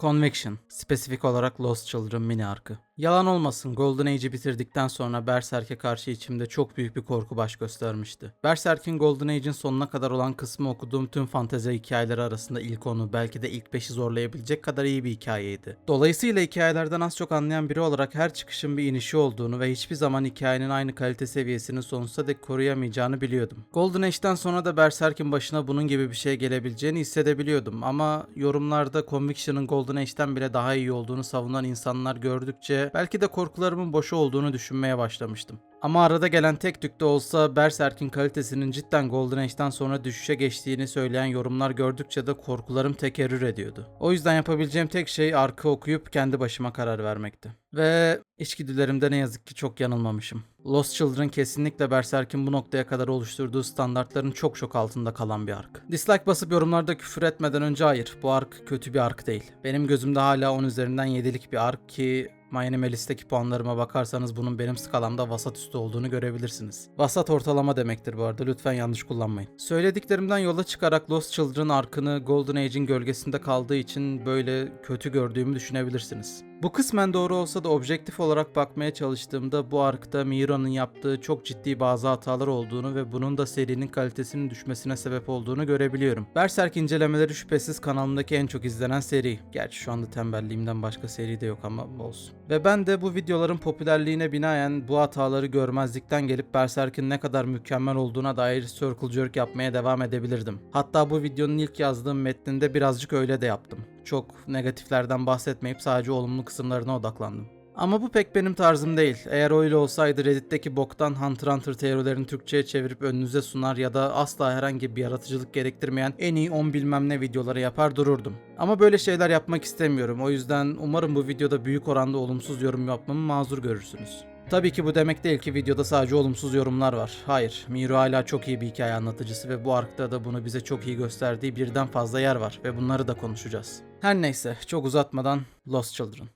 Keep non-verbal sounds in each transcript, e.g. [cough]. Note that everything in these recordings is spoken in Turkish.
Conviction, spesifik olarak Lost Children mini arkı. Yalan olmasın Golden Age'i bitirdikten sonra Berserk'e karşı içimde çok büyük bir korku baş göstermişti. Berserk'in Golden Age'in sonuna kadar olan kısmı okuduğum tüm fantezi hikayeleri arasında ilk onu belki de ilk 5'i zorlayabilecek kadar iyi bir hikayeydi. Dolayısıyla hikayelerden az çok anlayan biri olarak her çıkışın bir inişi olduğunu ve hiçbir zaman hikayenin aynı kalite seviyesini sonsuza dek koruyamayacağını biliyordum. Golden Age'den sonra da Berserk'in başına bunun gibi bir şey gelebileceğini hissedebiliyordum ama yorumlarda Conviction'ın Golden Age'den bile daha iyi olduğunu savunan insanlar gördükçe belki de korkularımın boşu olduğunu düşünmeye başlamıştım. Ama arada gelen tek tük olsa Berserk'in kalitesinin cidden Golden Age'den sonra düşüşe geçtiğini söyleyen yorumlar gördükçe de korkularım tekerrür ediyordu. O yüzden yapabileceğim tek şey arka okuyup kendi başıma karar vermekti. Ve içgüdülerimde ne yazık ki çok yanılmamışım. Lost Children kesinlikle Berserk'in bu noktaya kadar oluşturduğu standartların çok çok altında kalan bir ark. Dislike basıp yorumlarda küfür etmeden önce hayır bu ark kötü bir ark değil. Benim gözümde hala 10 üzerinden 7'lik bir ark ki MyAnimeList'teki puanlarıma bakarsanız bunun benim skalamda vasat üstü olduğunu görebilirsiniz. Vasat ortalama demektir bu arada lütfen yanlış kullanmayın. Söylediklerimden yola çıkarak Lost Children arkını Golden Age'in gölgesinde kaldığı için böyle kötü gördüğümü düşünebilirsiniz. Bu kısmen doğru olsa da objektif olarak bakmaya çalıştığımda bu arkta Miro'nun yaptığı çok ciddi bazı hatalar olduğunu ve bunun da serinin kalitesinin düşmesine sebep olduğunu görebiliyorum. Berserk incelemeleri şüphesiz kanalımdaki en çok izlenen seri. Gerçi şu anda tembelliğimden başka seri de yok ama olsun. Ve ben de bu videoların popülerliğine binaen bu hataları görmezlikten gelip Berserk'in ne kadar mükemmel olduğuna dair circle jerk yapmaya devam edebilirdim. Hatta bu videonun ilk yazdığım metninde birazcık öyle de yaptım. Çok negatiflerden bahsetmeyip sadece olumlu kısımlarına odaklandım. Ama bu pek benim tarzım değil. Eğer öyle olsaydı Reddit'teki boktan Hunter Hunter teorilerini Türkçe'ye çevirip önünüze sunar ya da asla herhangi bir yaratıcılık gerektirmeyen en iyi 10 bilmem ne videoları yapar dururdum. Ama böyle şeyler yapmak istemiyorum. O yüzden umarım bu videoda büyük oranda olumsuz yorum yapmamı mazur görürsünüz. Tabii ki bu demek değil ki videoda sadece olumsuz yorumlar var. Hayır, Miro hala çok iyi bir hikaye anlatıcısı ve bu arkta da bunu bize çok iyi gösterdiği birden fazla yer var ve bunları da konuşacağız. Her neyse, çok uzatmadan Lost Children.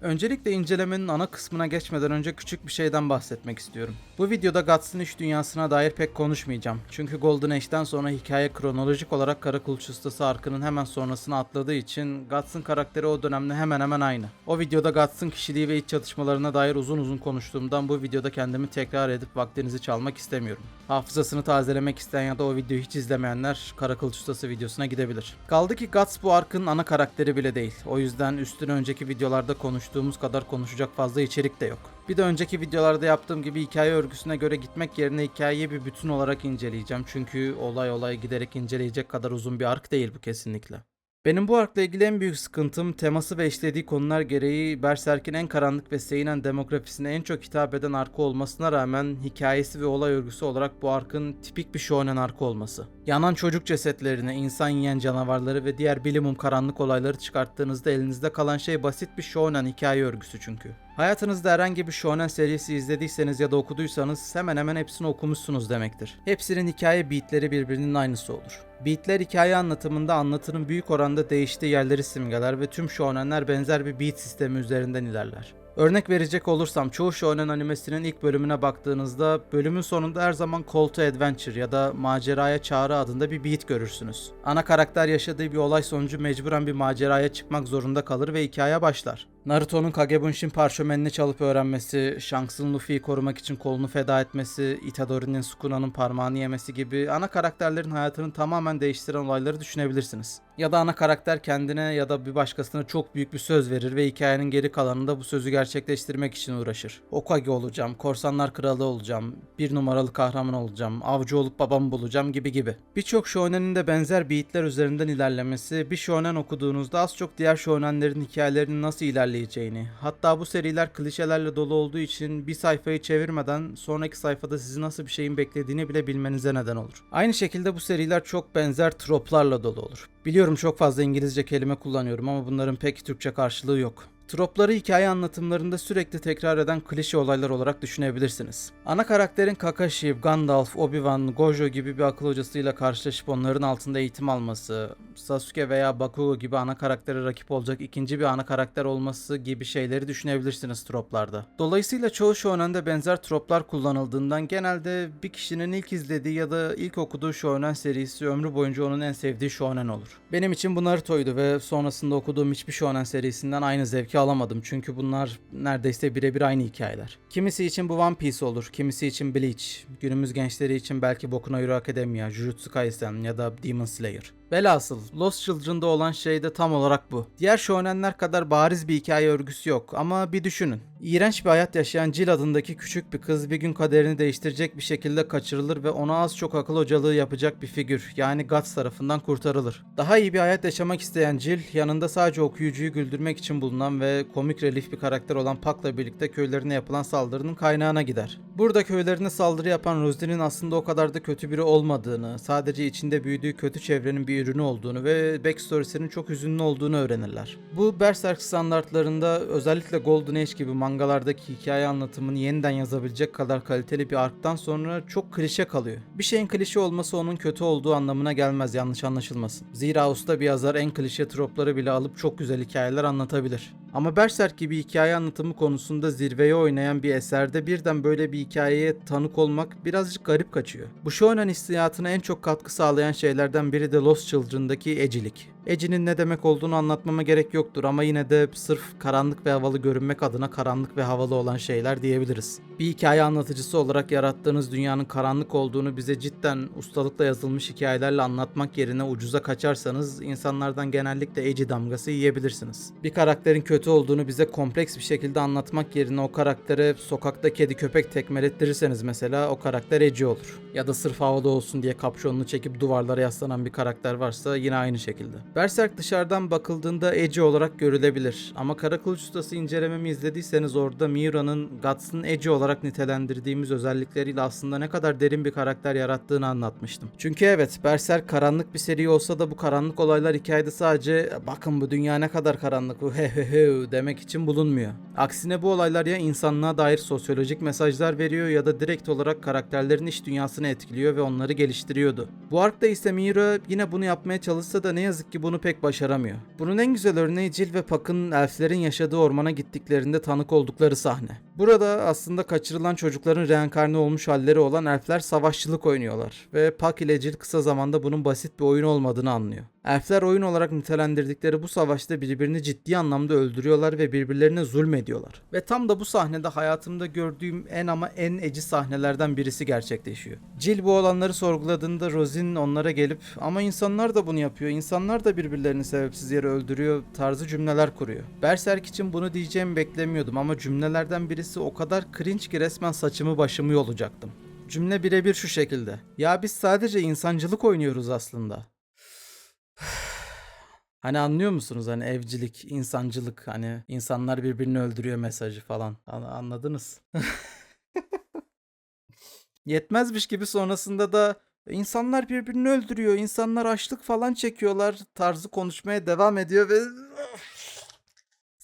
Öncelikle incelemenin ana kısmına geçmeden önce küçük bir şeyden bahsetmek istiyorum. Bu videoda Guts'ın iş dünyasına dair pek konuşmayacağım. Çünkü Golden Age'den sonra hikaye kronolojik olarak Kara Kılıç Ustası arkının hemen sonrasına atladığı için Guts'ın karakteri o dönemde hemen hemen aynı. O videoda Guts'ın kişiliği ve iç çatışmalarına dair uzun uzun konuştuğumdan bu videoda kendimi tekrar edip vaktinizi çalmak istemiyorum. Hafızasını tazelemek isteyen ya da o videoyu hiç izlemeyenler Kara Kılıç Ustası videosuna gidebilir. Kaldı ki Guts bu arkın ana karakteri bile değil. O yüzden üstüne önceki videolarda konuştuğumuz kadar konuşacak fazla içerik de yok. Bir de önceki videolarda yaptığım gibi hikaye örgüsüne göre gitmek yerine hikayeyi bir bütün olarak inceleyeceğim. Çünkü olay olay giderek inceleyecek kadar uzun bir ark değil bu kesinlikle. Benim bu arkla ilgili en büyük sıkıntım teması ve işlediği konular gereği Berserk'in en karanlık ve seinen demografisine en çok hitap eden arka olmasına rağmen hikayesi ve olay örgüsü olarak bu arkın tipik bir shonen arka olması. Yanan çocuk cesetlerini, insan yiyen canavarları ve diğer bilimum karanlık olayları çıkarttığınızda elinizde kalan şey basit bir shonen hikaye örgüsü çünkü. Hayatınızda herhangi bir shonen serisi izlediyseniz ya da okuduysanız hemen hemen hepsini okumuşsunuz demektir. Hepsinin hikaye beatleri birbirinin aynısı olur. Beatler hikaye anlatımında anlatının büyük oranda değiştiği yerleri simgeler ve tüm shonenler benzer bir beat sistemi üzerinden ilerler. Örnek verecek olursam çoğu shonen animesinin ilk bölümüne baktığınızda bölümün sonunda her zaman Call to Adventure ya da Maceraya Çağrı adında bir beat görürsünüz. Ana karakter yaşadığı bir olay sonucu mecburen bir maceraya çıkmak zorunda kalır ve hikaye başlar. Naruto'nun Kagebunshin parşömenini çalıp öğrenmesi, Shanks'ın Luffy'yi korumak için kolunu feda etmesi, Itadori'nin Sukuna'nın parmağını yemesi gibi ana karakterlerin hayatını tamamen değiştiren olayları düşünebilirsiniz. Ya da ana karakter kendine ya da bir başkasına çok büyük bir söz verir ve hikayenin geri kalanında bu sözü gerçekleştirmek için uğraşır. Okage olacağım, korsanlar kralı olacağım, bir numaralı kahraman olacağım, avcı olup babamı bulacağım gibi gibi. Birçok shonen'in de benzer beatler üzerinden ilerlemesi, bir shonen okuduğunuzda az çok diğer shonenlerin hikayelerinin nasıl ilerleyeceğini, hatta bu seriler klişelerle dolu olduğu için bir sayfayı çevirmeden sonraki sayfada sizi nasıl bir şeyin beklediğini bile bilmenize neden olur. Aynı şekilde bu seriler çok benzer troplarla dolu olur. Biliyorum çok fazla İngilizce kelime kullanıyorum ama bunların pek Türkçe karşılığı yok. Tropları hikaye anlatımlarında sürekli tekrar eden klişe olaylar olarak düşünebilirsiniz. Ana karakterin Kakashi, Gandalf, Obi-Wan, Gojo gibi bir akıl hocasıyla karşılaşıp onların altında eğitim alması, Sasuke veya Bakugo gibi ana karaktere rakip olacak ikinci bir ana karakter olması gibi şeyleri düşünebilirsiniz troplarda. Dolayısıyla çoğu shonen'de benzer troplar kullanıldığından genelde bir kişinin ilk izlediği ya da ilk okuduğu shonen serisi ömrü boyunca onun en sevdiği shonen olur. Benim için bu Naruto'ydu ve sonrasında okuduğum hiçbir shonen serisinden aynı zevki alamadım çünkü bunlar neredeyse birebir aynı hikayeler. Kimisi için bu One Piece olur, kimisi için Bleach, günümüz gençleri için belki Boku no Hero Academia, Jujutsu Kaisen ya da Demon Slayer. Velhasıl Lost Children'da olan şey de tam olarak bu. Diğer shonenler kadar bariz bir hikaye örgüsü yok ama bir düşünün. İğrenç bir hayat yaşayan Jill adındaki küçük bir kız bir gün kaderini değiştirecek bir şekilde kaçırılır ve ona az çok akıl hocalığı yapacak bir figür yani Guts tarafından kurtarılır. Daha iyi bir hayat yaşamak isteyen Jill yanında sadece okuyucuyu güldürmek için bulunan ve komik relif bir karakter olan Puck'la birlikte köylerine yapılan saldırının kaynağına gider. Burada köylerine saldırı yapan Rosie'nin aslında o kadar da kötü biri olmadığını, sadece içinde büyüdüğü kötü çevrenin bir ürünü olduğunu ve backstory'sinin çok hüzünlü olduğunu öğrenirler. Bu Berserk standartlarında özellikle Golden Age gibi mangalardaki hikaye anlatımını yeniden yazabilecek kadar kaliteli bir arktan sonra çok klişe kalıyor. Bir şeyin klişe olması onun kötü olduğu anlamına gelmez yanlış anlaşılmasın. Zira usta bir yazar en klişe tropları bile alıp çok güzel hikayeler anlatabilir. Ama Berserk gibi hikaye anlatımı konusunda zirveye oynayan bir eserde birden böyle bir hikayeye tanık olmak birazcık garip kaçıyor. Bu shonen hissiyatına en çok katkı sağlayan şeylerden biri de Lost Children'daki ecilik. Eci'nin ne demek olduğunu anlatmama gerek yoktur ama yine de sırf karanlık ve havalı görünmek adına karanlık ve havalı olan şeyler diyebiliriz. Bir hikaye anlatıcısı olarak yarattığınız dünyanın karanlık olduğunu bize cidden ustalıkla yazılmış hikayelerle anlatmak yerine ucuza kaçarsanız insanlardan genellikle Eci damgası yiyebilirsiniz. Bir karakterin kötü olduğunu bize kompleks bir şekilde anlatmak yerine o karaktere sokakta kedi köpek tekmelettirirseniz mesela o karakter Eci olur. Ya da sırf havalı olsun diye kapşonunu çekip duvarlara yaslanan bir karakter varsa yine aynı şekilde. Berserk dışarıdan bakıldığında Eci olarak görülebilir ama Kara Kılıç Ustası incelememi izlediyseniz orada Mira'nın Guts'ın Eci olarak nitelendirdiğimiz özellikleriyle aslında ne kadar derin bir karakter yarattığını anlatmıştım. Çünkü evet Berserk karanlık bir seri olsa da bu karanlık olaylar hikayede sadece bakın bu dünya ne kadar karanlık he he he demek için bulunmuyor. Aksine bu olaylar ya insanlığa dair sosyolojik mesajlar veriyor ya da direkt olarak karakterlerin iç dünyasını etkiliyor ve onları geliştiriyordu. Bu arkta ise Mira yine bunu yapmaya çalışsa da ne yazık ki bunu pek başaramıyor. Bunun en güzel örneği Jill ve Puck'ın elflerin yaşadığı ormana gittiklerinde tanık oldukları sahne. Burada aslında kaçırılan çocukların reenkarne olmuş halleri olan elfler savaşçılık oynuyorlar ve Puck ile Jill kısa zamanda bunun basit bir oyun olmadığını anlıyor. Elfler oyun olarak nitelendirdikleri bu savaşta birbirini ciddi anlamda öldürüyorlar ve birbirlerine zulmediyorlar. Ve tam da bu sahnede hayatımda gördüğüm en ama en eci sahnelerden birisi gerçekleşiyor. Jill bu olanları sorguladığında Rosin onlara gelip ama insanlar da bunu yapıyor, insanlar da birbirlerini sebepsiz yere öldürüyor tarzı cümleler kuruyor. Berserk için bunu diyeceğimi beklemiyordum ama cümlelerden birisi o kadar cringe ki resmen saçımı başımı yolacaktım. Cümle birebir şu şekilde. Ya biz sadece insancılık oynuyoruz aslında. [sighs] Hani anlıyor musunuz hani evcilik, insancılık hani insanlar birbirini öldürüyor mesajı falan. An- anladınız? [laughs] Yetmezmiş gibi sonrasında da insanlar birbirini öldürüyor, insanlar açlık falan çekiyorlar tarzı konuşmaya devam ediyor ve [laughs]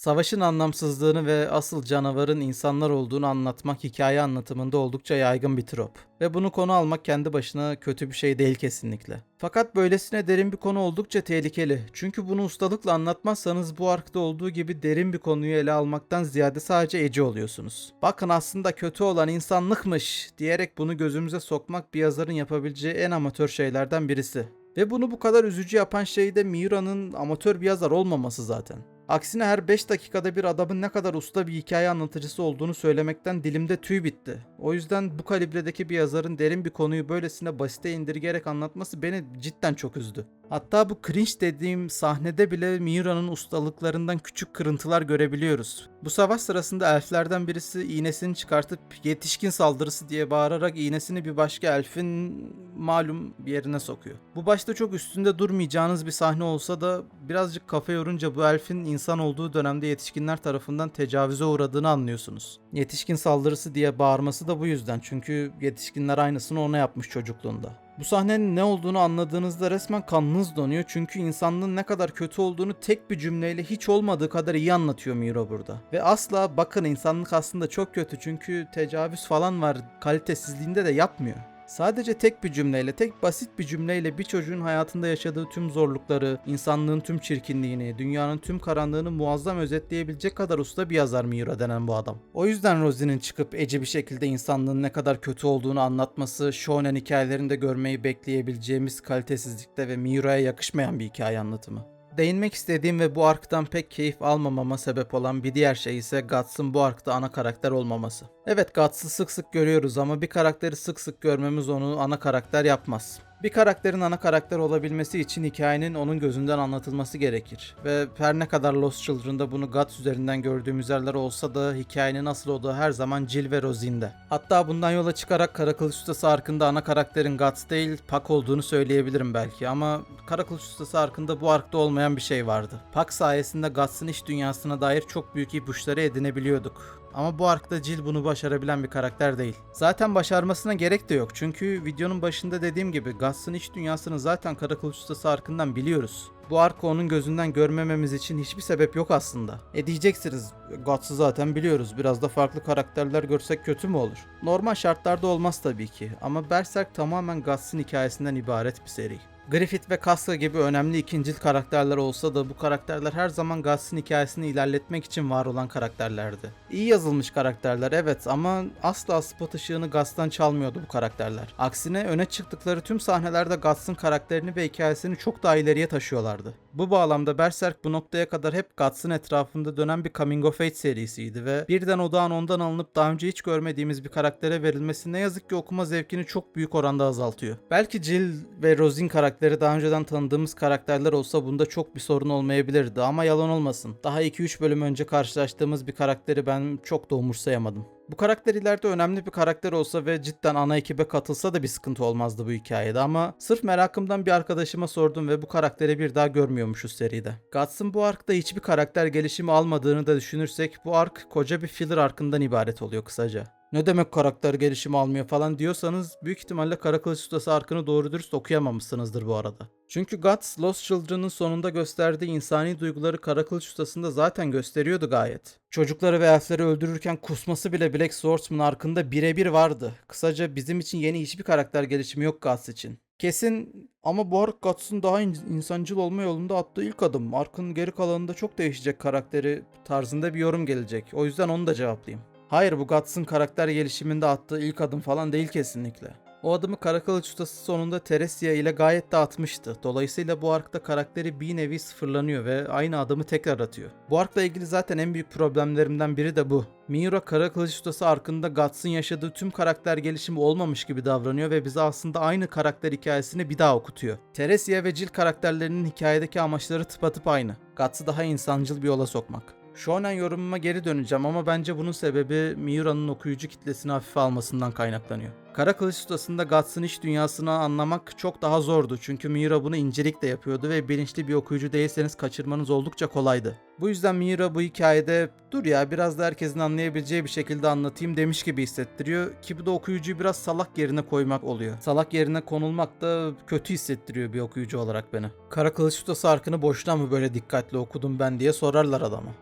Savaşın anlamsızlığını ve asıl canavarın insanlar olduğunu anlatmak hikaye anlatımında oldukça yaygın bir trop. Ve bunu konu almak kendi başına kötü bir şey değil kesinlikle. Fakat böylesine derin bir konu oldukça tehlikeli. Çünkü bunu ustalıkla anlatmazsanız bu arkta olduğu gibi derin bir konuyu ele almaktan ziyade sadece eci oluyorsunuz. Bakın aslında kötü olan insanlıkmış diyerek bunu gözümüze sokmak bir yazarın yapabileceği en amatör şeylerden birisi. Ve bunu bu kadar üzücü yapan şey de Miura'nın amatör bir yazar olmaması zaten. Aksine her 5 dakikada bir adamın ne kadar usta bir hikaye anlatıcısı olduğunu söylemekten dilimde tüy bitti. O yüzden bu kalibredeki bir yazarın derin bir konuyu böylesine basite indirgerek anlatması beni cidden çok üzdü. Hatta bu cringe dediğim sahnede bile Miura'nın ustalıklarından küçük kırıntılar görebiliyoruz. Bu savaş sırasında elflerden birisi iğnesini çıkartıp yetişkin saldırısı diye bağırarak iğnesini bir başka elfin malum bir yerine sokuyor. Bu başta çok üstünde durmayacağınız bir sahne olsa da birazcık kafa yorunca bu elfin insan olduğu dönemde yetişkinler tarafından tecavüze uğradığını anlıyorsunuz. Yetişkin saldırısı diye bağırması da bu yüzden çünkü yetişkinler aynısını ona yapmış çocukluğunda. Bu sahnenin ne olduğunu anladığınızda resmen kanınız donuyor çünkü insanlığın ne kadar kötü olduğunu tek bir cümleyle hiç olmadığı kadar iyi anlatıyor Miro burada. Ve asla bakın insanlık aslında çok kötü çünkü tecavüz falan var kalitesizliğinde de yapmıyor. Sadece tek bir cümleyle, tek basit bir cümleyle bir çocuğun hayatında yaşadığı tüm zorlukları, insanlığın tüm çirkinliğini, dünyanın tüm karanlığını muazzam özetleyebilecek kadar usta bir yazar Miura denen bu adam. O yüzden Rosie'nin çıkıp ece bir şekilde insanlığın ne kadar kötü olduğunu anlatması, shonen hikayelerinde görmeyi bekleyebileceğimiz kalitesizlikte ve Miura'ya yakışmayan bir hikaye anlatımı. Değinmek istediğim ve bu arktan pek keyif almamama sebep olan bir diğer şey ise Guts'ın bu arkta ana karakter olmaması. Evet Guts'ı sık sık görüyoruz ama bir karakteri sık sık görmemiz onu ana karakter yapmaz. Bir karakterin ana karakter olabilmesi için hikayenin onun gözünden anlatılması gerekir. Ve her ne kadar Lost Children'da bunu Guts üzerinden gördüğümüz yerler olsa da hikayenin asıl olduğu her zaman Jill ve Rosine'de. Hatta bundan yola çıkarak Kara Kılıç Ustası arkında ana karakterin Guts değil Puck olduğunu söyleyebilirim belki ama Kara Kılıç Ustası arkında bu arkta olmayan bir şey vardı. Puck sayesinde Guts'ın iç dünyasına dair çok büyük ipuçları edinebiliyorduk. Ama bu arkta Jill bunu başarabilen bir karakter değil. Zaten başarmasına gerek de yok. Çünkü videonun başında dediğim gibi Guts'ın iç dünyasını zaten Kara Kılıç Ustası arkından biliyoruz. Bu arkı onun gözünden görmememiz için hiçbir sebep yok aslında. E diyeceksiniz Guts'ı zaten biliyoruz. Biraz da farklı karakterler görsek kötü mü olur? Normal şartlarda olmaz tabii ki. Ama Berserk tamamen Guts'ın hikayesinden ibaret bir seri. Griffith ve Casca gibi önemli ikincil karakterler olsa da bu karakterler her zaman Guts'ın hikayesini ilerletmek için var olan karakterlerdi. İyi yazılmış karakterler evet ama asla spot ışığını Guts'tan çalmıyordu bu karakterler. Aksine öne çıktıkları tüm sahnelerde Guts'ın karakterini ve hikayesini çok daha ileriye taşıyorlardı. Bu bağlamda Berserk bu noktaya kadar hep Guts'ın etrafında dönen bir Coming of Age serisiydi ve birden odağın ondan alınıp daha önce hiç görmediğimiz bir karaktere verilmesi ne yazık ki okuma zevkini çok büyük oranda azaltıyor. Belki Jill ve Rosine karakteri daha önceden tanıdığımız karakterler olsa bunda çok bir sorun olmayabilirdi ama yalan olmasın. Daha 2-3 bölüm önce karşılaştığımız bir karakteri ben çok da umursayamadım. Bu karakter ileride önemli bir karakter olsa ve cidden ana ekibe katılsa da bir sıkıntı olmazdı bu hikayede ama sırf merakımdan bir arkadaşıma sordum ve bu karakteri bir daha görmüyormuşuz seride. Guts'ın bu arkta hiçbir karakter gelişimi almadığını da düşünürsek bu ark koca bir filler arkından ibaret oluyor kısaca. Ne demek karakter gelişimi almıyor falan diyorsanız büyük ihtimalle Kara Kılıç Ustası arkını doğru dürüst okuyamamışsınızdır bu arada. Çünkü Guts, Lost Children'ın sonunda gösterdiği insani duyguları Kara Kılıç Ustası'nda zaten gösteriyordu gayet. Çocukları ve elfleri öldürürken kusması bile Black Swordsman arkında birebir vardı. Kısaca bizim için yeni hiçbir karakter gelişimi yok Guts için. Kesin ama bu ark Guts'ın daha in- insancıl olma yolunda attığı ilk adım. Ark'ın geri kalanında çok değişecek karakteri tarzında bir yorum gelecek. O yüzden onu da cevaplayayım. Hayır bu Guts'ın karakter gelişiminde attığı ilk adım falan değil kesinlikle. O adımı Kara Kılıç Ustası sonunda Teresia ile gayet de atmıştı. Dolayısıyla bu arkta karakteri bir nevi sıfırlanıyor ve aynı adımı tekrar atıyor. Bu arkla ilgili zaten en büyük problemlerimden biri de bu. Miura Kara Kılıç Ustası arkında Guts'ın yaşadığı tüm karakter gelişimi olmamış gibi davranıyor ve bize aslında aynı karakter hikayesini bir daha okutuyor. Teresia ve Jill karakterlerinin hikayedeki amaçları tıpatıp aynı. Guts'ı daha insancıl bir yola sokmak. Shonen yorumuma geri döneceğim ama bence bunun sebebi Miura'nın okuyucu kitlesini hafife almasından kaynaklanıyor. Kara Kılıç Ustası'nda Guts'ın iç dünyasını anlamak çok daha zordu çünkü Miura bunu incelikle yapıyordu ve bilinçli bir okuyucu değilseniz kaçırmanız oldukça kolaydı. Bu yüzden Miura bu hikayede dur ya biraz da herkesin anlayabileceği bir şekilde anlatayım demiş gibi hissettiriyor ki bu da okuyucuyu biraz salak yerine koymak oluyor. Salak yerine konulmak da kötü hissettiriyor bir okuyucu olarak beni. Kara Kılıç Ustası arkını boşuna mı böyle dikkatli okudum ben diye sorarlar adama.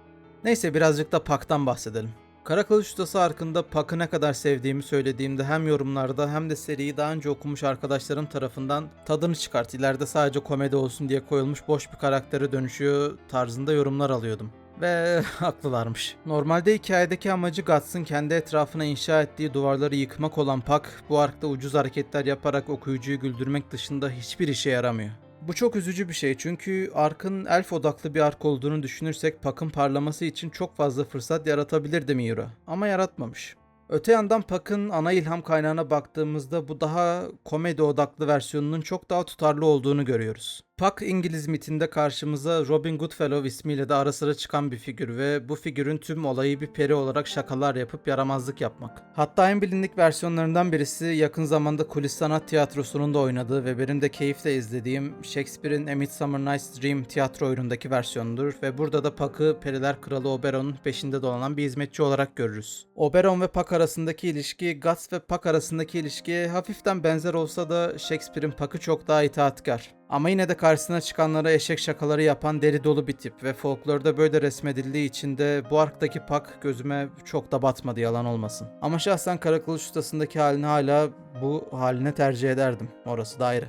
Neyse birazcık da Pak'tan bahsedelim. Kara Kılıç Ustası arkında Pak'ı ne kadar sevdiğimi söylediğimde hem yorumlarda hem de seriyi daha önce okumuş arkadaşlarım tarafından tadını çıkart ileride sadece komedi olsun diye koyulmuş boş bir karaktere dönüşüyor tarzında yorumlar alıyordum. Ve [laughs] haklılarmış. Normalde hikayedeki amacı Guts'ın kendi etrafına inşa ettiği duvarları yıkmak olan Pak, bu arkta ucuz hareketler yaparak okuyucuyu güldürmek dışında hiçbir işe yaramıyor. Bu çok üzücü bir şey çünkü Ark'ın elf odaklı bir ark olduğunu düşünürsek Puck'ın parlaması için çok fazla fırsat yaratabilirdi Miura. Ama yaratmamış. Öte yandan Puck'ın ana ilham kaynağına baktığımızda bu daha komedi odaklı versiyonunun çok daha tutarlı olduğunu görüyoruz. Puck İngiliz mitinde karşımıza Robin Goodfellow ismiyle de ara sıra çıkan bir figür ve bu figürün tüm olayı bir peri olarak şakalar yapıp yaramazlık yapmak. Hatta en bilindik versiyonlarından birisi yakın zamanda Kulis Sanat Tiyatrosu'nun da oynadığı ve benim de keyifle izlediğim Shakespeare'in A Midsummer Night's Dream tiyatro oyunundaki versiyonudur ve burada da Puck'ı Periler Kralı Oberon'un peşinde dolanan bir hizmetçi olarak görürüz. Oberon ve Puck arasındaki ilişki, Guts ve Puck arasındaki ilişkiye hafiften benzer olsa da Shakespeare'in Puck'ı çok daha itaatkar. Ama yine de karşısına çıkanlara eşek şakaları yapan deli dolu bir tip ve folklorda böyle resmedildiği için de bu arktaki Puck gözüme çok da batmadı yalan olmasın. Ama şahsen Karakılıç Ustası'ndaki halini hala bu haline tercih ederdim. Orası da ayrı.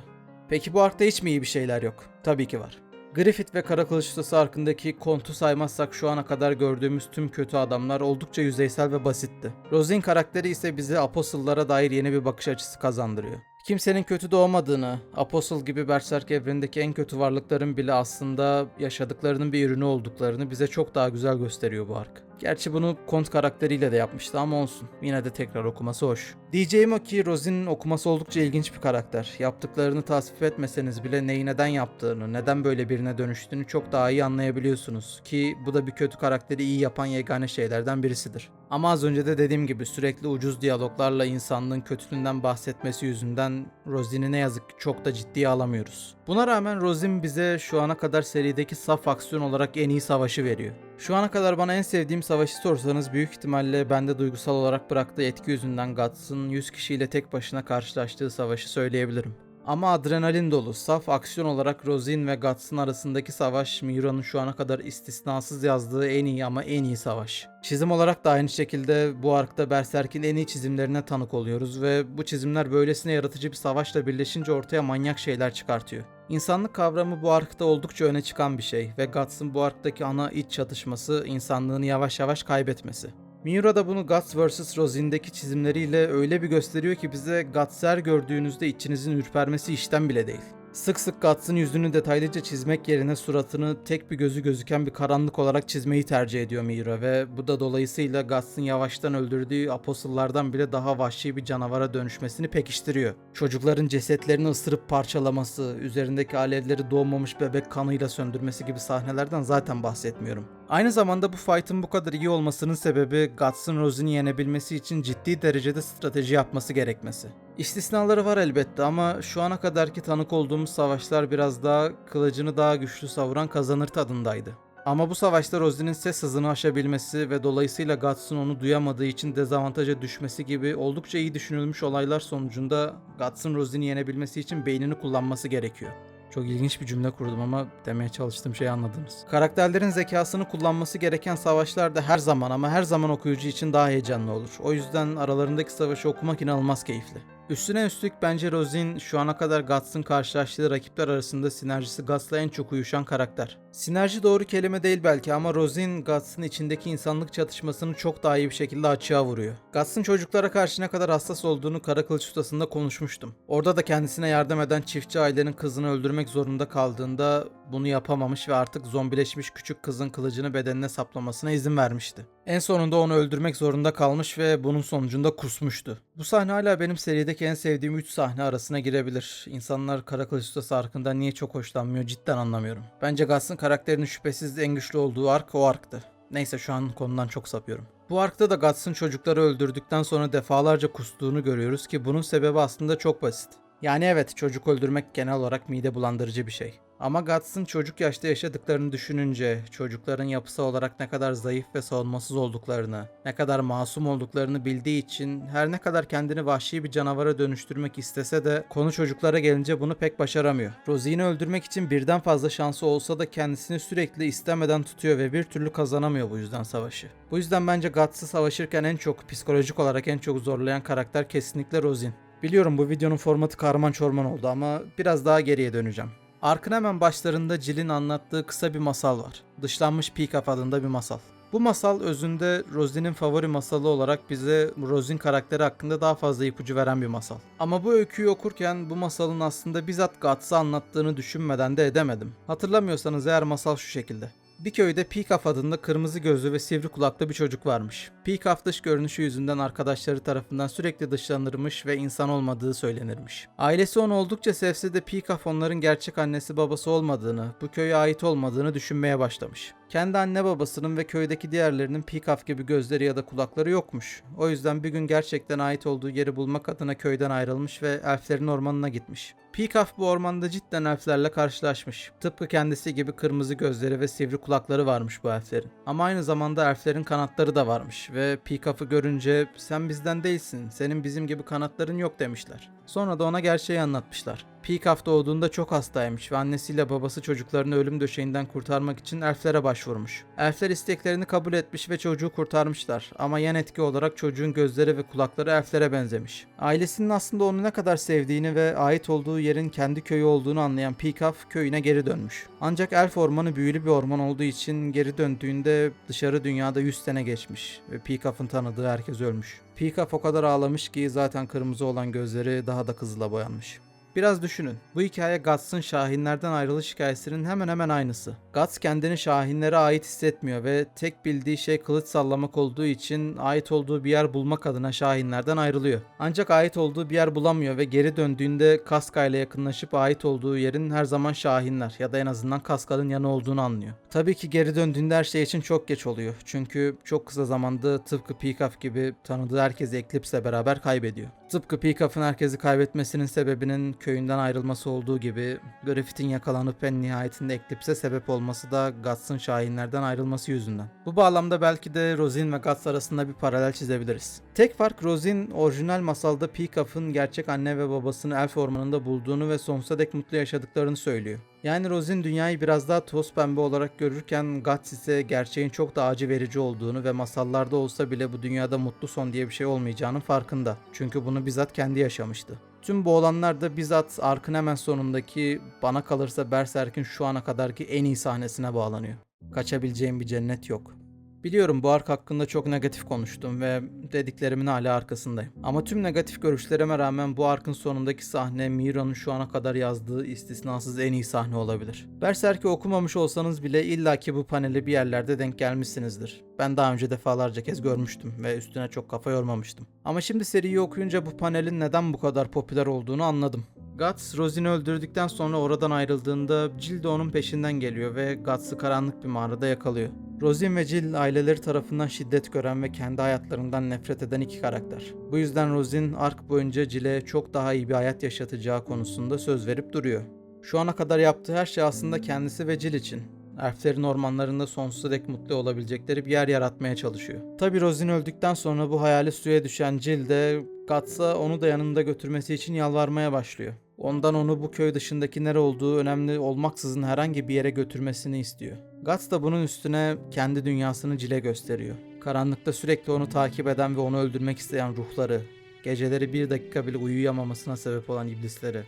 Peki bu arkta hiç mi iyi bir şeyler yok? Tabii ki var. Griffith ve Karakılıç Ustası arkındaki kontu saymazsak şu ana kadar gördüğümüz tüm kötü adamlar oldukça yüzeysel ve basitti. Rosin karakteri ise bize Apostle'lara dair yeni bir bakış açısı kazandırıyor. Kimsenin kötü doğmadığını, Apostle gibi Berserk evrenindeki en kötü varlıkların bile aslında yaşadıklarının bir ürünü olduklarını bize çok daha güzel gösteriyor bu ark. Gerçi bunu Kont karakteriyle de yapmıştı ama olsun. Yine de tekrar okuması hoş. Diyeceğim o ki Rosin'in okuması oldukça ilginç bir karakter. Yaptıklarını tasvip etmeseniz bile neyi neden yaptığını, neden böyle birine dönüştüğünü çok daha iyi anlayabiliyorsunuz. Ki bu da bir kötü karakteri iyi yapan yegane şeylerden birisidir. Ama az önce de dediğim gibi sürekli ucuz diyaloglarla insanlığın kötülüğünden bahsetmesi yüzünden Rosin'i ne yazık ki çok da ciddiye alamıyoruz. Buna rağmen Rosin bize şu ana kadar serideki saf aksiyon olarak en iyi savaşı veriyor. Şu ana kadar bana en sevdiğim savaşı sorsanız büyük ihtimalle bende duygusal olarak bıraktığı etki yüzünden Guts'ın 100 kişiyle tek başına karşılaştığı savaşı söyleyebilirim. Ama adrenalin dolu, saf aksiyon olarak Rosin ve Guts'ın arasındaki savaş Miura'nın şu ana kadar istisnasız yazdığı en iyi ama en iyi savaş. Çizim olarak da aynı şekilde bu arkta Berserk'in en iyi çizimlerine tanık oluyoruz ve bu çizimler böylesine yaratıcı bir savaşla birleşince ortaya manyak şeyler çıkartıyor. İnsanlık kavramı bu arkta oldukça öne çıkan bir şey ve Guts'ın bu arktaki ana iç çatışması insanlığını yavaş yavaş kaybetmesi. Miura da bunu Guts vs. Rosin'deki çizimleriyle öyle bir gösteriyor ki bize Guts'ı her gördüğünüzde içinizin ürpermesi işten bile değil. Sık sık Guts'ın yüzünü detaylıca çizmek yerine suratını tek bir gözü gözüken bir karanlık olarak çizmeyi tercih ediyor Miura ve bu da dolayısıyla Guts'ın yavaştan öldürdüğü apostollardan bile daha vahşi bir canavara dönüşmesini pekiştiriyor. Çocukların cesetlerini ısırıp parçalaması, üzerindeki alevleri doğmamış bebek kanıyla söndürmesi gibi sahnelerden zaten bahsetmiyorum. Aynı zamanda bu fight'ın bu kadar iyi olmasının sebebi Guts'ın Rosin'i yenebilmesi için ciddi derecede strateji yapması gerekmesi. İstisnaları var elbette ama şu ana kadarki tanık olduğumuz savaşlar biraz daha kılıcını daha güçlü savuran kazanır tadındaydı. Ama bu savaşta Rosin'in ses hızını aşabilmesi ve dolayısıyla Guts'ın onu duyamadığı için dezavantaja düşmesi gibi oldukça iyi düşünülmüş olaylar sonucunda Guts'ın Rosin'i yenebilmesi için beynini kullanması gerekiyor. Çok ilginç bir cümle kurdum ama demeye çalıştığım şeyi anladınız. Karakterlerin zekasını kullanması gereken savaşlar da her zaman ama her zaman okuyucu için daha heyecanlı olur. O yüzden aralarındaki savaşı okumak inanılmaz keyifli. Üstüne üstlük bence Rosin şu ana kadar Guts'ın karşılaştığı rakipler arasında sinerjisi Guts'la en çok uyuşan karakter. Sinerji doğru kelime değil belki ama Rosin Guts'ın içindeki insanlık çatışmasını çok daha iyi bir şekilde açığa vuruyor. Guts'ın çocuklara karşı ne kadar hassas olduğunu Kara Kılıç Ustası'nda konuşmuştum. Orada da kendisine yardım eden çiftçi ailenin kızını öldürmek zorunda kaldığında bunu yapamamış ve artık zombileşmiş küçük kızın kılıcını bedenine saplamasına izin vermişti. En sonunda onu öldürmek zorunda kalmış ve bunun sonucunda kusmuştu. Bu sahne hala benim serideki en sevdiğim 3 sahne arasına girebilir. İnsanlar Kara Kılıç Ustası arkında niye çok hoşlanmıyor cidden anlamıyorum. Bence Guts'ın karakterinin şüphesiz en güçlü olduğu ark o arktı. Neyse şu an konudan çok sapıyorum. Bu arkta da Guts'ın çocukları öldürdükten sonra defalarca kustuğunu görüyoruz ki bunun sebebi aslında çok basit. Yani evet çocuk öldürmek genel olarak mide bulandırıcı bir şey. Ama Guts'ın çocuk yaşta yaşadıklarını düşününce, çocukların yapısı olarak ne kadar zayıf ve savunmasız olduklarını, ne kadar masum olduklarını bildiği için her ne kadar kendini vahşi bir canavara dönüştürmek istese de konu çocuklara gelince bunu pek başaramıyor. Rosie'ni öldürmek için birden fazla şansı olsa da kendisini sürekli istemeden tutuyor ve bir türlü kazanamıyor bu yüzden savaşı. Bu yüzden bence Guts'ı savaşırken en çok psikolojik olarak en çok zorlayan karakter kesinlikle Rosin. Biliyorum bu videonun formatı karman çorman oldu ama biraz daha geriye döneceğim. Arkın hemen başlarında Jill'in anlattığı kısa bir masal var. Dışlanmış Peacock adında bir masal. Bu masal özünde Rosin'in favori masalı olarak bize Rosin karakteri hakkında daha fazla ipucu veren bir masal. Ama bu öyküyü okurken bu masalın aslında bizzat Guts'ı anlattığını düşünmeden de edemedim. Hatırlamıyorsanız eğer masal şu şekilde. Bir köyde Pikaf adında kırmızı gözlü ve sivri kulaklı bir çocuk varmış. Pikaf dış görünüşü yüzünden arkadaşları tarafından sürekli dışlanırmış ve insan olmadığı söylenirmiş. Ailesi onu oldukça sevse de Pikaf onların gerçek annesi babası olmadığını, bu köye ait olmadığını düşünmeye başlamış. Kendi anne babasının ve köydeki diğerlerinin Pikaf gibi gözleri ya da kulakları yokmuş. O yüzden bir gün gerçekten ait olduğu yeri bulmak adına köyden ayrılmış ve elflerin ormanına gitmiş. Pikaf bu ormanda cidden elflerle karşılaşmış. Tıpkı kendisi gibi kırmızı gözleri ve sivri kulakları varmış bu elflerin. Ama aynı zamanda elflerin kanatları da varmış ve Pikaf'ı görünce sen bizden değilsin, senin bizim gibi kanatların yok demişler. Sonra da ona gerçeği anlatmışlar. Pikaf doğduğunda çok hastaymış ve annesiyle babası çocuklarını ölüm döşeğinden kurtarmak için elflere başvurmuş. Elfler isteklerini kabul etmiş ve çocuğu kurtarmışlar ama yan etki olarak çocuğun gözleri ve kulakları elflere benzemiş. Ailesinin aslında onu ne kadar sevdiğini ve ait olduğu yerin kendi köyü olduğunu anlayan Pikaf köyüne geri dönmüş. Ancak elf ormanı büyülü bir orman olduğu için geri döndüğünde dışarı dünyada 100 sene geçmiş ve Pikaf'ın tanıdığı herkes ölmüş. Pikaf o kadar ağlamış ki zaten kırmızı olan gözleri daha da kızıla boyanmış. Biraz düşünün. Bu hikaye Guts'ın Şahinlerden ayrılış hikayesinin hemen hemen aynısı. Guts kendini Şahinlere ait hissetmiyor ve tek bildiği şey kılıç sallamak olduğu için ait olduğu bir yer bulmak adına Şahinlerden ayrılıyor. Ancak ait olduğu bir yer bulamıyor ve geri döndüğünde Kaska ile yakınlaşıp ait olduğu yerin her zaman Şahinler ya da en azından Kaska'nın yanı olduğunu anlıyor. Tabii ki geri döndüğünde her şey için çok geç oluyor. Çünkü çok kısa zamanda tıpkı Pikaf gibi tanıdığı herkesi Eclipse'le beraber kaybediyor. Tıpkı Pikaf'ın herkesi kaybetmesinin sebebinin köyünden ayrılması olduğu gibi Griffith'in yakalanıp en nihayetinde Eclipse'e sebep olması da Guts'ın Şahinlerden ayrılması yüzünden. Bu bağlamda belki de Rosin ve Guts arasında bir paralel çizebiliriz. Tek fark Rosin orijinal masalda Pikaf'ın gerçek anne ve babasını Elf Ormanı'nda bulduğunu ve sonsuza dek mutlu yaşadıklarını söylüyor. Yani Rosin dünyayı biraz daha toz pembe olarak görürken Guts ise gerçeğin çok da acı verici olduğunu ve masallarda olsa bile bu dünyada mutlu son diye bir şey olmayacağının farkında. Çünkü bunu bizzat kendi yaşamıştı. Tüm bu olanlar da bizzat arkın hemen sonundaki bana kalırsa Berserk'in şu ana kadarki en iyi sahnesine bağlanıyor. Kaçabileceğim bir cennet yok. Biliyorum bu ark hakkında çok negatif konuştum ve dediklerimin hala arkasındayım. Ama tüm negatif görüşlerime rağmen bu arkın sonundaki sahne Mira'nın şu ana kadar yazdığı istisnasız en iyi sahne olabilir. Berserk'i okumamış olsanız bile illaki bu paneli bir yerlerde denk gelmişsinizdir. Ben daha önce defalarca kez görmüştüm ve üstüne çok kafa yormamıştım. Ama şimdi seriyi okuyunca bu panelin neden bu kadar popüler olduğunu anladım. Guts, Rosin'i öldürdükten sonra oradan ayrıldığında Jill de onun peşinden geliyor ve Guts'ı karanlık bir mağarada yakalıyor. Rosin ve Jill aileleri tarafından şiddet gören ve kendi hayatlarından nefret eden iki karakter. Bu yüzden Rosin ark boyunca Jill'e çok daha iyi bir hayat yaşatacağı konusunda söz verip duruyor. Şu ana kadar yaptığı her şey aslında kendisi ve Jill için. Elflerin ormanlarında sonsuza dek mutlu olabilecekleri bir yer yaratmaya çalışıyor. Tabi Rosin öldükten sonra bu hayali suya düşen Jill de Guts'a onu da yanında götürmesi için yalvarmaya başlıyor. Ondan onu bu köy dışındaki nere olduğu önemli olmaksızın herhangi bir yere götürmesini istiyor. Guts da bunun üstüne kendi dünyasını Jill'e gösteriyor. Karanlıkta sürekli onu takip eden ve onu öldürmek isteyen ruhları, geceleri bir dakika bile uyuyamamasına sebep olan iblisleri.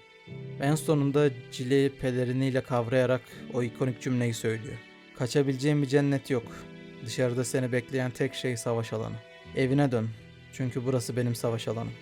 En sonunda Jill'i peleriniyle kavrayarak o ikonik cümleyi söylüyor. Kaçabileceğin bir cennet yok. Dışarıda seni bekleyen tek şey savaş alanı. Evine dön. Çünkü burası benim savaş alanım.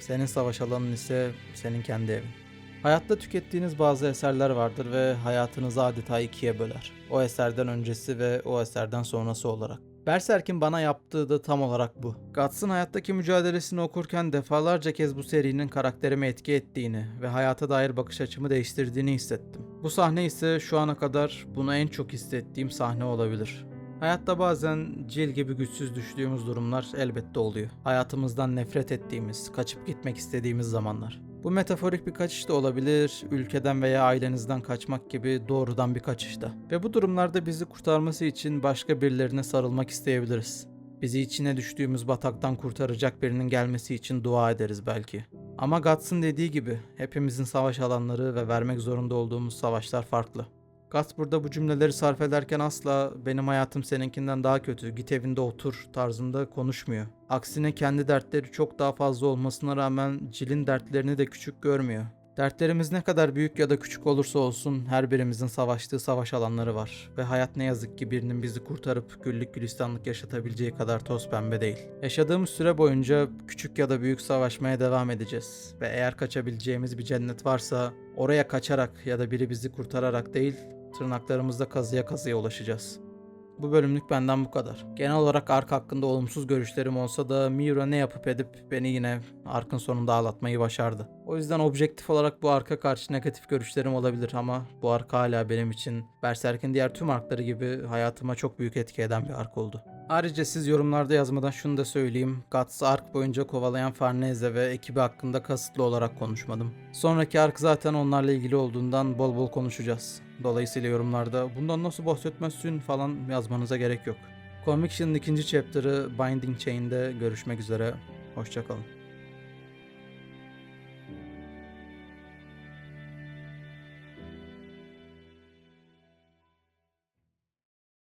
Senin savaş alanın ise senin kendi evin. Hayatta tükettiğiniz bazı eserler vardır ve hayatınızı adeta ikiye böler. O eserden öncesi ve o eserden sonrası olarak. Berserk'in bana yaptığı da tam olarak bu. Guts'ın hayattaki mücadelesini okurken defalarca kez bu serinin karakterime etki ettiğini ve hayata dair bakış açımı değiştirdiğini hissettim. Bu sahne ise şu ana kadar bunu en çok hissettiğim sahne olabilir. Hayatta bazen Jill gibi güçsüz düştüğümüz durumlar elbette oluyor. Hayatımızdan nefret ettiğimiz, kaçıp gitmek istediğimiz zamanlar. Bu metaforik bir kaçış da olabilir, ülkeden veya ailenizden kaçmak gibi doğrudan bir kaçış da. Ve bu durumlarda bizi kurtarması için başka birilerine sarılmak isteyebiliriz. Bizi içine düştüğümüz bataktan kurtaracak birinin gelmesi için dua ederiz belki. Ama Guts'ın dediği gibi hepimizin savaş alanları ve vermek zorunda olduğumuz savaşlar farklı. Guts burada bu cümleleri sarf ederken asla benim hayatım seninkinden daha kötü git evinde otur tarzında konuşmuyor. Aksine kendi dertleri çok daha fazla olmasına rağmen Jill'in dertlerini de küçük görmüyor. Dertlerimiz ne kadar büyük ya da küçük olursa olsun her birimizin savaştığı savaş alanları var. Ve hayat ne yazık ki birinin bizi kurtarıp güllük gülistanlık yaşatabileceği kadar toz pembe değil. Yaşadığımız süre boyunca küçük ya da büyük savaşmaya devam edeceğiz. Ve eğer kaçabileceğimiz bir cennet varsa oraya kaçarak ya da biri bizi kurtararak değil Tırnaklarımızda kazıya kazıya ulaşacağız. Bu bölümlük benden bu kadar. Genel olarak Ark hakkında olumsuz görüşlerim olsa da Miura ne yapıp edip beni yine Ark'ın sonunda ağlatmayı başardı. O yüzden objektif olarak bu Ark'a karşı negatif görüşlerim olabilir ama bu Ark hala benim için Berserk'in diğer tüm Ark'ları gibi hayatıma çok büyük etki eden bir Ark oldu. Ayrıca siz yorumlarda yazmadan şunu da söyleyeyim. Guts'ı Ark boyunca kovalayan Farnese ve ekibi hakkında kasıtlı olarak konuşmadım. Sonraki Ark zaten onlarla ilgili olduğundan bol bol konuşacağız. Dolayısıyla yorumlarda bundan nasıl bahsetmezsin falan yazmanıza gerek yok. Conviction'ın ikinci chapter'ı Binding Chain'de görüşmek üzere. Hoşçakalın.